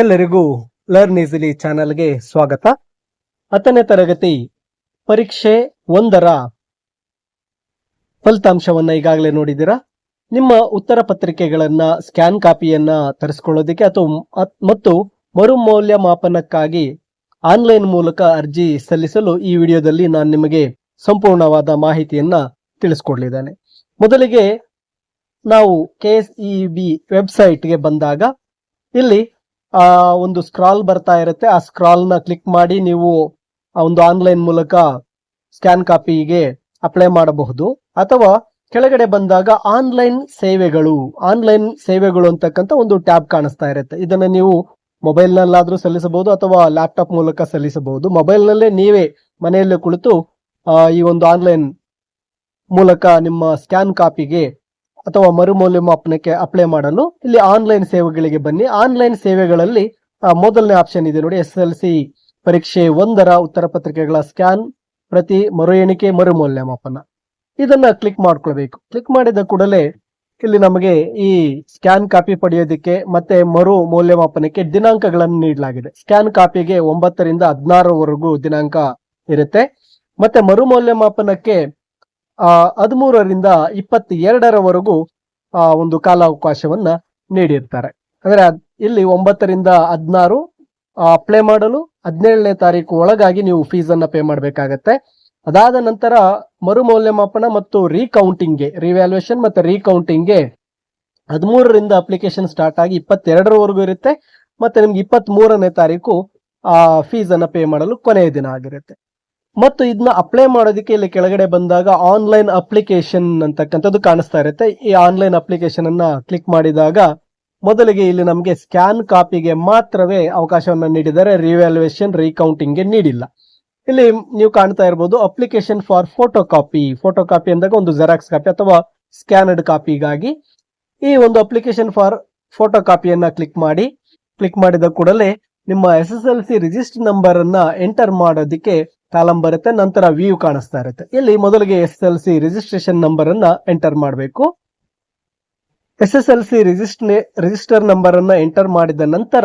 ಎಲ್ಲರಿಗೂ learn easily ಚಾನೆಲ್ಗೆ ಸ್ವಾಗತ. ಹತ್ತನೇ ತರಗತಿ ಪರೀಕ್ಷೆ ಒಂದರ ಫಲಿತಾಂಶವನ್ನ ಈಗಾಗಲೇ ನೋಡಿದ್ದೀರಾ? ನಿಮ್ಮ ಉತ್ತರ ಪತ್ರಿಕೆಗಳನ್ನ ಸ್ಕ್ಯಾನ್ ಕಾಪಿಯನ್ನ ತರಿಸ್ಕೊಳ್ಳೋದಕ್ಕೆ ಅಥವಾ ಮತ್ತು ಮರುಮೌಲ್ಯಮಾಪನಕ್ಕಾಗಿ ಆನ್ಲೈನ್ ಮೂಲಕ ಅರ್ಜಿ ಸಲ್ಲಿಸಲು ಈ ವಿಡಿಯೋದಲ್ಲಿ ನಾನು ನಿಮಗೆ ಸಂಪೂರ್ಣವಾದ ಮಾಹಿತಿಯನ್ನ ತಿಳಿಸ್ಕೊಡ್ಲಿದ್ದೇನೆ. ಮೊದಲಿಗೆ ನಾವು ಕೆ ಎಸ್ ಇ ಬಿ ವೆಬ್ಸೈಟ್ಗೆ ಬಂದಾಗ ಇಲ್ಲಿ ಆ, ಒಂದು ಸ್ಕ್ರಾಲ್ ಬರ್ತಾ ಇರುತ್ತೆ. ಆ ಸ್ಕ್ರಾಲ್ನ ಕ್ಲಿಕ್ ಮಾಡಿ ನೀವು, ಆ, ಒಂದು ಆನ್ಲೈನ್ ಮೂಲಕ ಸ್ಕ್ಯಾನ್ ಕಾಪಿಗೆ ಅಪ್ಲೈ ಮಾಡಬಹುದು. ಅಥವಾ ಕೆಳಗಡೆ ಬಂದಾಗ ಆನ್ಲೈನ್ ಸೇವೆಗಳು ಆನ್ಲೈನ್ ಸೇವೆಗಳು ಅಂತಕ್ಕಂಥ ಒಂದು ಟ್ಯಾಬ್ ಕಾಣಿಸ್ತಾ ಇರುತ್ತೆ. ಇದನ್ನ ನೀವು ಮೊಬೈಲ್ ನಲ್ಲಾದ್ರೂ ಸಲ್ಲಿಸಬಹುದು ಅಥವಾ ಲ್ಯಾಪ್ಟಾಪ್ ಮೂಲಕ ಸಲ್ಲಿಸಬಹುದು. ಮೊಬೈಲ್ ನಲ್ಲೇ ನೀವೇ ಮನೆಯಲ್ಲೇ ಕುಳಿತು ಈ ಒಂದು ಆನ್ಲೈನ್ ಮೂಲಕ ನಿಮ್ಮ ಸ್ಕ್ಯಾನ್ ಕಾಪಿಗೆ ಅಥವಾ ಮರುಮೌಲ್ಯಮಾಪನಕ್ಕೆ ಅಪ್ಲೈ ಮಾಡಲು ಇಲ್ಲಿ ಆನ್ಲೈನ್ ಸೇವೆಗಳಿಗೆ ಬನ್ನಿ. ಆನ್ಲೈನ್ ಸೇವೆಗಳಲ್ಲಿ ಮೊದಲನೇ ಆಪ್ಷನ್ ಇದೆ ನೋಡಿ ಎಸ್ ಎಲ್ ಸಿ ಪರೀಕ್ಷೆ ಒಂದರ ಉತ್ತರ ಪತ್ರಿಕೆಗಳ ಸ್ಕ್ಯಾನ್ ಪ್ರತಿ ಮರು ಎಣಿಕೆ ಮರು ಮೌಲ್ಯಮಾಪನ ಇದನ್ನ ಕ್ಲಿಕ್ ಮಾಡ್ಕೊಳ್ಬೇಕು. ಕ್ಲಿಕ್ ಮಾಡಿದ ಕೂಡಲೇ ಇಲ್ಲಿ ನಮಗೆ ಈ ಸ್ಕ್ಯಾನ್ ಕಾಪಿ ಪಡೆಯೋದಕ್ಕೆ ಮತ್ತೆ ಮರು ಮೌಲ್ಯಮಾಪನಕ್ಕೆ ದಿನಾಂಕಗಳನ್ನು ನೀಡಲಾಗಿದೆ. ಸ್ಕ್ಯಾನ್ ಕಾಪಿಗೆ ಒಂಬತ್ತರಿಂದ ಹದಿನಾರವರೆಗೂ ದಿನಾಂಕ ಇರುತ್ತೆ. ಮತ್ತೆ ಮರು ಮೌಲ್ಯಮಾಪನಕ್ಕೆ ಹದಿಮೂರರಿಂದ ಇಪ್ಪತ್ತೆರಡರವರೆಗೂ, ಆ, ಒಂದು ಕಾಲಾವಕಾಶವನ್ನ ನೀಡಿರ್ತಾರೆ. ಅಂದ್ರೆ ಅದ್- ಇಲ್ಲಿ ಒಂಬತ್ತರಿಂದ ಹದಿನಾರು ಅಪ್ಲೈ ಮಾಡಲು ಹದಿನೇಳನೇ ತಾರೀಕು ಒಳಗಾಗಿ ನೀವು ಫೀಸ್ ಅನ್ನ ಪೇ ಮಾಡಬೇಕಾಗತ್ತೆ. ಅದಾದ ನಂತರ ಮರು ಮೌಲ್ಯಮಾಪನ ಮತ್ತು ರೀಕೌಂಟಿಂಗ್ಗೆ ರಿವ್ಯಾಲ್ಯೂಯೇಷನ್ ಮತ್ತೆ ರೀಕೌಂಟಿಂಗ್ಗೆ ಹದಿಮೂರರಿಂದ ಅಪ್ಲಿಕೇಶನ್ ಸ್ಟಾರ್ಟ್ ಆಗಿ ಇಪ್ಪತ್ತೆರಡರವರೆಗೂ ಇರುತ್ತೆ. ಮತ್ತೆ ನಿಮ್ಗೆ ಇಪ್ಪತ್ತ್ ಮೂರನೇ ತಾರೀಕು, ಆ ಫೀಸ್ ಅನ್ನ ಪೇ ಮಾಡಲು ಕೊನೆಯ ದಿನ ಆಗಿರುತ್ತೆ. ಮತ್ತು ಇದನ್ನ ಅಪ್ಲೈ ಮಾಡೋದಕ್ಕೆ ಇಲ್ಲಿ ಕೆಳಗಡೆ ಬಂದಾಗ ಆನ್ಲೈನ್ ಅಪ್ಲಿಕೇಶನ್ ಅಂತಕ್ಕಂಥದ್ದು ಕಾಣಿಸ್ತಾ ಇರುತ್ತೆ. ಈ ಆನ್ಲೈನ್ ಅಪ್ಲಿಕೇಶನ್ ಅನ್ನ ಕ್ಲಿಕ್ ಮಾಡಿದಾಗ ಮೊದಲಿಗೆ ಇಲ್ಲಿ ನಮಗೆ ಸ್ಕ್ಯಾನ್ ಕಾಪಿಗೆ ಮಾತ್ರವೇ ಅವಕಾಶವನ್ನು ನೀಡಿದರೆ ರಿವ್ಯಾಲ್ಯೂಯೇಷನ್ ರೀಕೌಂಟಿಂಗ್ಗೆ ನೀಡಿಲ್ಲ. ಇಲ್ಲಿ ನೀವು ಕಾಣ್ತಾ ಇರಬಹುದು application for photo copy photo copy ಅಂದಾಗ ಒಂದು ಜೆರಾಕ್ಸ್ ಕಾಪಿ ಅಥವಾ ಸ್ಕ್ಯಾನಡ್ ಕಾಪಿಗಾಗಿ ಈ ಒಂದು ಅಪ್ಲಿಕೇಶನ್ ಫಾರ್ ಫೋಟೋ ಕಾಪಿಯನ್ನ ಕ್ಲಿಕ್ ಮಾಡಿ ಕ್ಲಿಕ್ ಮಾಡಿದ ಕೂಡಲೇ ನಿಮ್ಮ S S L C register number ಅನ್ನ ಎಂಟರ್ ಮಾಡೋದಕ್ಕೆ ಕಾಲಮ್ ಬರುತ್ತೆ, ನಂತರ ವ್ಯೂ ಕಾಣಿಸ್ತಾ ಇರುತ್ತೆ. ಇಲ್ಲಿ ಮೊದಲಿಗೆ S L C registration number ಅನ್ನ ಎಂಟರ್ ಮಾಡಬೇಕು. ಎಸ್ ಎಸ್ ಎಲ್ ಸಿ ರಿಜಿಸ್ಟ್ರೇ ರಿಜಿಸ್ಟರ್ ನಂಬರ್ ಅನ್ನ ಎಂಟರ್ ಮಾಡಿದ ನಂತರ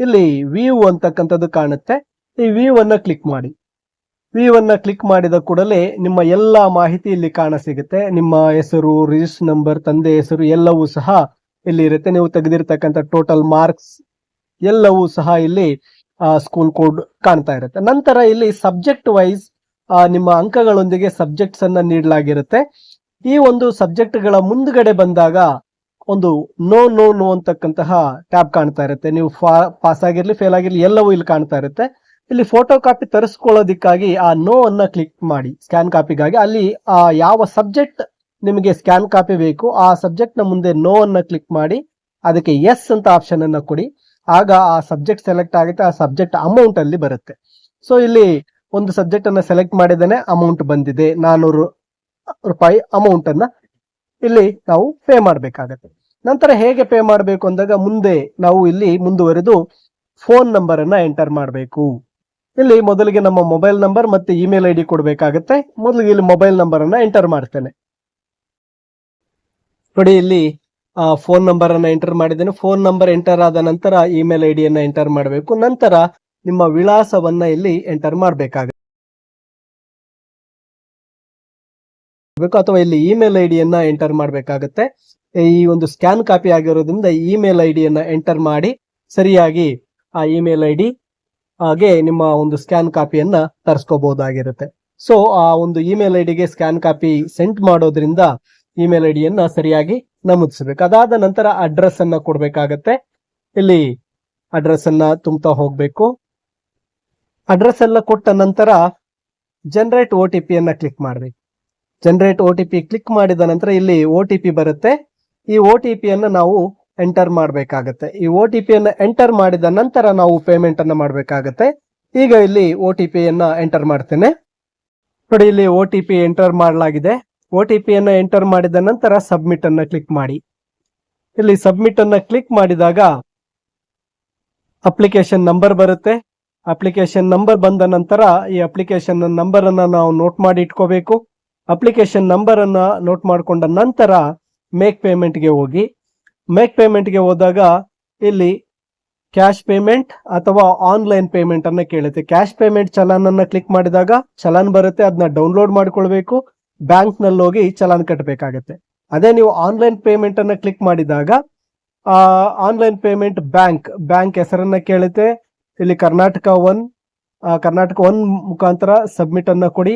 ಇಲ್ಲಿ ವ್ಯೂ ಅಂತಕ್ಕಂಥದ್ದು ಕಾಣುತ್ತೆ. ಈ ವ್ಯೂ ಕ್ಲಿಕ್ ಮಾಡಿ. ವ್ಯೂ ಕ್ಲಿಕ್ ಮಾಡಿದ ಕೂಡಲೇ ನಿಮ್ಮ ಎಲ್ಲಾ ಮಾಹಿತಿ ಇಲ್ಲಿ ಕಾಣ ಸಿಗುತ್ತೆ. ನಿಮ್ಮ ಹೆಸರು ರಿಜಿಸ್ಟರ್ ನಂಬರ್ ತಂದೆ ಹೆಸರು ಎಲ್ಲವೂ ಸಹ ಇಲ್ಲಿ ಇರುತ್ತೆ. ನೀವು ತೆಗೆದಿರ್ತಕ್ಕಂಥ ಟೋಟಲ್ ಮಾರ್ಕ್ಸ್ ಎಲ್ಲವೂ ಸಹ ಇಲ್ಲಿ ಸ್ಕೂಲ್ ಕೋಡ್ ಕಾಣ್ತಾ ಇರುತ್ತೆ. ನಂತರ ಇಲ್ಲಿ ಸಬ್ಜೆಕ್ಟ್ ವೈಸ್ ನಿಮ್ಮ ಅಂಕಗಳೊಂದಿಗೆ ಸಬ್ಜೆಕ್ಟ್ಸ್ ಅನ್ನ ನೀಡಲಾಗಿರುತ್ತೆ. ಈ ಒಂದು ಸಬ್ಜೆಕ್ಟ್ಗಳ ಮುಂದ್ಗಡೆ ಬಂದಾಗ ಒಂದು ನೋ ನೋ ನೋ ಅಂತಕ್ಕಂತಹ ಟ್ಯಾಬ್ ಕಾಣ್ತಾ ಇರುತ್ತೆ. ನೀವು ಪಾಸ್ ಆಗಿರ್ಲಿ ಫೇಲ್ ಆಗಿರ್ಲಿ, ಎಲ್ಲವೂ ಇಲ್ಲಿ ಕಾಣ್ತಾ ಇರುತ್ತೆ. ಇಲ್ಲಿ ಫೋಟೋ ಕಾಪಿ ತರಿಸ್ಕೊಳ್ಳೋದಿಕ್ಕಾಗಿ ಆ ನೋ ಅನ್ನ ಕ್ಲಿಕ್ ಮಾಡಿ ಸ್ಕ್ಯಾನ್ ಕಾಪಿಗಾಗಿ ಅಲ್ಲಿ ಆ ಯಾವ ಸಬ್ಜೆಕ್ಟ್ ನಿಮಗೆ ಸ್ಕ್ಯಾನ್ ಕಾಪಿ ಬೇಕು, ಆ ಸಬ್ಜೆಕ್ಟ್ನ ಮುಂದೆ ನೋ ಅನ್ನ ಕ್ಲಿಕ್ ಮಾಡಿ, ಅದಕ್ಕೆ ಎಸ್ ಅಂತ ಆಪ್ಷನ್ ಅನ್ನ ಕೊಡಿ. ಆಗ ಆ ಸಬ್ಜೆಕ್ಟ್ ಸೆಲೆಕ್ಟ್ ಆಗುತ್ತೆ ಆ ಸಬ್ಜೆಕ್ಟ್ ಅಮೌಂಟ್ ಅಲ್ಲಿ ಬರುತ್ತೆ. ಸೊ ಇಲ್ಲಿ ಒಂದು ಸಬ್ಜೆಕ್ಟ್ ಅನ್ನ ಸೆಲೆಕ್ಟ್ ಮಾಡಿದಾನೆ ಅಮೌಂಟ್ ಬಂದಿದೆ, ನಾನೂರು ರೂಪಾಯಿ ಅಮೌಂಟ್ ಅನ್ನ ಇಲ್ಲಿ ನಾವು ಪೇ ಮಾಡಬೇಕಾಗತ್ತೆ. ನಂತರ ಹೇಗೆ ಪೇ ಮಾಡಬೇಕು ಅಂದಾಗ ಮುಂದೆ ನಾವು ಇಲ್ಲಿ ಮುಂದುವರೆದು ಫೋನ್ ನಂಬರ್ ಅನ್ನ ಎಂಟರ್ ಮಾಡಬೇಕು. ಇಲ್ಲಿ ಮೊದಲಿಗೆ ನಮ್ಮ ಮೊಬೈಲ್ ನಂಬರ್ ಮತ್ತೆ ಇಮೇಲ್ ಐ ಡಿ ಕೊಡಬೇಕಾಗತ್ತೆ. ಮೊದಲಿಗೆ ಇಲ್ಲಿ ಮೊಬೈಲ್ ನಂಬರ್ ಅನ್ನ ಎಂಟರ್ ಮಾಡ್ತೇನೆ. ನೋಡಿ, ಇಲ್ಲಿ ಫೋನ್ ನಂಬರ್ ಅನ್ನ ಎಂಟರ್ ಮಾಡಿದ್ದೇನೆ. ಫೋನ್ ನಂಬರ್ ಎಂಟರ್ ಆದ ನಂತರ ಇಮೇಲ್ ಐ ಡಿಯನ್ನ ಎಂಟರ್ ಮಾಡಬೇಕು. ನಂತರ ನಿಮ್ಮ ವಿಳಾಸವನ್ನ ಇಲ್ಲಿ ಎಂಟರ್ ಮಾಡಬೇಕಾಗುತ್ತೆ. ಅಥವಾ ಇಲ್ಲಿ ಇಮೇಲ್ ಐ ಡಿಯನ್ನ ಎಂಟರ್ ಮಾಡಬೇಕಾಗುತ್ತೆ. ಈ ಒಂದು ಸ್ಕ್ಯಾನ್ ಕಾಪಿ ಆಗಿರೋದ್ರಿಂದ ಇಮೇಲ್ ಐ ಡಿಯನ್ನ ಎಂಟರ್ ಮಾಡಿ ಸರಿಯಾಗಿ ಆ ಇಮೇಲ್ ಐ ಡಿ ಹಾಗೆ ನಿಮ್ಮ ಒಂದು ಸ್ಕ್ಯಾನ್ ಕಾಪಿಯನ್ನ ತರಿಸ್ಕೋಬಹುದಾಗಿರುತ್ತೆ ಸೊ ಆ ಒಂದು ಇಮೇಲ್ ಐ ಡಿಗೆ ಸ್ಕ್ಯಾನ್ ಕಾಪಿ ಸೆಂಡ್ ಮಾಡೋದ್ರಿಂದ ಇಮೇಲ್ ಐ ಡಿಯನ್ನ ಸರಿಯಾಗಿ ನಮೂದಿಸಬೇಕು. ಅದಾದ ನಂತರ ಅಡ್ರೆಸ್ ಅನ್ನ ಕೊಡಬೇಕಾಗತ್ತೆ. ಇಲ್ಲಿ ಅಡ್ರೆಸ್ ಅನ್ನ ತುಂಬ್ತಾ ಹೋಗಬೇಕು. ಅಡ್ರೆಸ್ ಎಲ್ಲ ಕೊಟ್ಟ ನಂತರ ಜನರೇಟ್ ಒ ಟಿ ಪಿಯನ್ನ ಕ್ಲಿಕ್ ಮಾಡಬೇಕು generate O T P click ಮಾಡಿದ ನಂತರ ಇಲ್ಲಿ ಒ ಟಿ ಪಿ ಬರುತ್ತೆ. ಈ ಒ ಟಿ ಪಿಯನ್ನು ನಾವು ಎಂಟರ್ ಮಾಡಬೇಕಾಗತ್ತೆ. ಈ ಒ ಟಿ ಪಿಯನ್ನು ಎಂಟರ್ ಮಾಡಿದ ನಂತರ ನಾವು ಪೇಮೆಂಟ್ ಅನ್ನು ಮಾಡಬೇಕಾಗತ್ತೆ. ಈಗ ಇಲ್ಲಿ ಒ ಟಿ ಪಿಯನ್ನ ಎಂಟರ್ ಮಾಡ್ತೇನೆ. ನೋಡಿ, ಇಲ್ಲಿ ಒ ಟಿ ಪಿ ಎಂಟರ್ ಮಾಡಲಾಗಿದೆ. ಒ ಟಿ ಪಿಯನ್ನು ಎಂಟರ್ ಮಾಡಿದ ನಂತರ ಸಬ್ಮಿಟ್ ಅನ್ನು ಕ್ಲಿಕ್ ಮಾಡಿ. ಇಲ್ಲಿ ಸಬ್ಮಿಟ್ ಅನ್ನು ಕ್ಲಿಕ್ ಮಾಡಿದಾಗ ಅಪ್ಲಿಕೇಶನ್ ನಂಬರ್ ಬರುತ್ತೆ. ಅಪ್ಲಿಕೇಶನ್ ನಂಬರ್ ಬಂದ ನಂತರ ಈ ಅಪ್ಲಿಕೇಶನ್ ನಂಬರ್ ಅನ್ನು ನಾವು ನೋಟ್ ಮಾಡಿ ಇಟ್ಕೋಬೇಕು. ಅಪ್ಲಿಕೇಶನ್ ನಂಬರ್ ಅನ್ನು ನೋಟ್ ಮಾಡಿಕೊಂಡ ನಂತರ ಮೇಕ್ ಪೇಮೆಂಟ್ಗೆ ಹೋಗಿ. ಮೇಕ್ ಪೇಮೆಂಟ್ಗೆ ಹೋದಾಗ ಇಲ್ಲಿ ಕ್ಯಾಶ್ ಪೇಮೆಂಟ್ ಅಥವಾ ಆನ್ಲೈನ್ ಪೇಮೆಂಟ್ ಅನ್ನ ಕೇಳುತ್ತೆ. ಕ್ಯಾಶ್ ಪೇಮೆಂಟ್ ಚಲಾನ್ ಅನ್ನ ಕ್ಲಿಕ್ ಮಾಡಿದಾಗ ಚಲನ್ ಬರುತ್ತೆ. ಅದನ್ನ ಡೌನ್ಲೋಡ್ ಮಾಡ್ಕೊಳ್ಬೇಕು. ಬ್ಯಾಂಕ್ನಲ್ಲಿ ಹೋಗಿ ಚಲಾನ್ ಕಟ್ಟಬೇಕಾಗತ್ತೆ. ಅದೇ ನೀವು ಆನ್ಲೈನ್ ಪೇಮೆಂಟ್ ಅನ್ನ ಕ್ಲಿಕ್ ಮಾಡಿದಾಗ ಆನ್ಲೈನ್ ಪೇಮೆಂಟ್ ಬ್ಯಾಂಕ್ ಬ್ಯಾಂಕ್ ಹೆಸರನ್ನ ಕೇಳುತ್ತೆ. ಇಲ್ಲಿ ಕರ್ನಾಟಕ ಒನ್ ಕರ್ನಾಟಕ ಒನ್ ಮುಖಾಂತರ ಸಬ್ಮಿಟ್ ಅನ್ನ ಕೊಡಿ.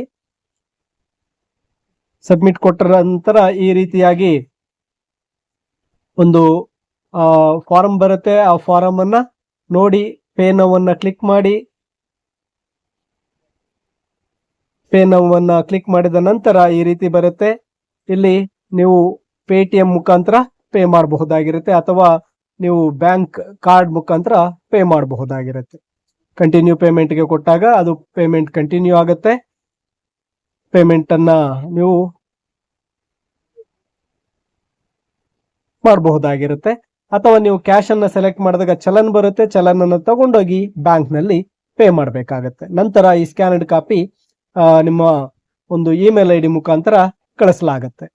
ಸಬ್ಮಿಟ್ ಕೊಟ್ಟ ನಂತರ ಈ ರೀತಿಯಾಗಿ ಒಂದು ಫಾರಂ ಬರುತ್ತೆ. ಆ ಫಾರಂ ಅನ್ನ ನೋಡಿ, ಪೇ ನೋವನ್ನ ಕ್ಲಿಕ್ ಮಾಡಿ. ಪೇ ಅನ್ನ ಕ್ಲಿಕ್ ಮಾಡಿದ ನಂತರ ಈ ರೀತಿ ಬರುತ್ತೆ. ಇಲ್ಲಿ ನೀವು ಪೇಟಿಎಂ ಮುಖಾಂತರ ಪೇ ಮಾಡಬಹುದಾಗಿರುತ್ತೆ ಅಥವಾ ನೀವು ಬ್ಯಾಂಕ್ ಕಾರ್ಡ್ ಮುಖಾಂತರ ಪೇ ಮಾಡಬಹುದಾಗಿರುತ್ತೆ. ಕಂಟಿನ್ಯೂ ಪೇಮೆಂಟ್ಗೆ ಕೊಟ್ಟಾಗ ಅದು ಪೇಮೆಂಟ್ ಕಂಟಿನ್ಯೂ ಆಗುತ್ತೆ. ಪೇಮೆಂಟ್ ಅನ್ನ ನೀವು ಮಾಡಬಹುದಾಗಿರುತ್ತೆ. ಅಥವಾ ನೀವು ಕ್ಯಾಶ್ ಅನ್ನ ಸೆಲೆಕ್ಟ್ ಮಾಡಿದಾಗ ಚಲನ್ ಬರುತ್ತೆ. ಚಲನ್ ಅನ್ನು ತಗೊಂಡೋಗಿ ಬ್ಯಾಂಕ್ನಲ್ಲಿ ಪೇ ಮಾಡಬೇಕಾಗತ್ತೆ. ನಂತರ ಈ ಸ್ಕ್ಯಾನಡ್ ಕಾಪಿ ನಿಮ್ಮ ಒಂದು ಇಮೇಲ್ ಐ ಡಿ ಮುಖಾಂತರ ಕಳಿಸಲಾಗತ್ತೆ.